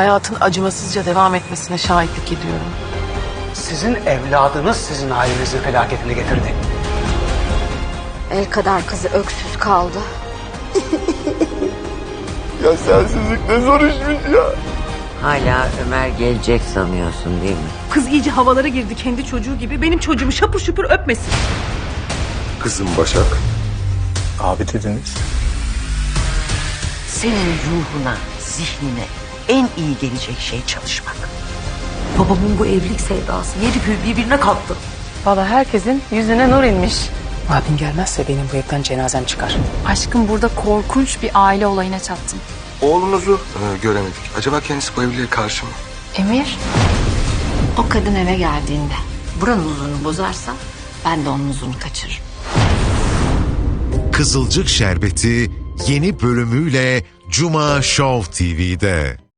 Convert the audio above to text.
hayatın acımasızca devam etmesine şahitlik ediyorum. Sizin evladınız sizin ailenizin felaketini getirdi. El kadar kızı öksüz kaldı. Ya sensizlik ne zor işmiş ya. Hala Ömer gelecek sanıyorsun değil mi? Kız iyice havalara girdi kendi çocuğu gibi. Benim çocuğumu şapur şupur öpmesin. Kızım Başak. Abi dediniz. Senin ruhuna, zihnine en iyi gelecek şey çalışmak. Babamın bu evlilik sevdası yedi göğü birbirine kattı. Valla herkesin yüzüne nur inmiş. Abim gelmezse benim bu evden cenazem çıkar. Aşkım burada korkunç bir aile olayına çattım. Oğlunuzu e, göremedik. Acaba kendisi bu evliliğe karşı mı? Emir? O kadın eve geldiğinde buranın huzurunu bozarsa ben de onun huzurunu kaçırırım. Kızılcık Şerbeti yeni bölümüyle Cuma Show TV'de.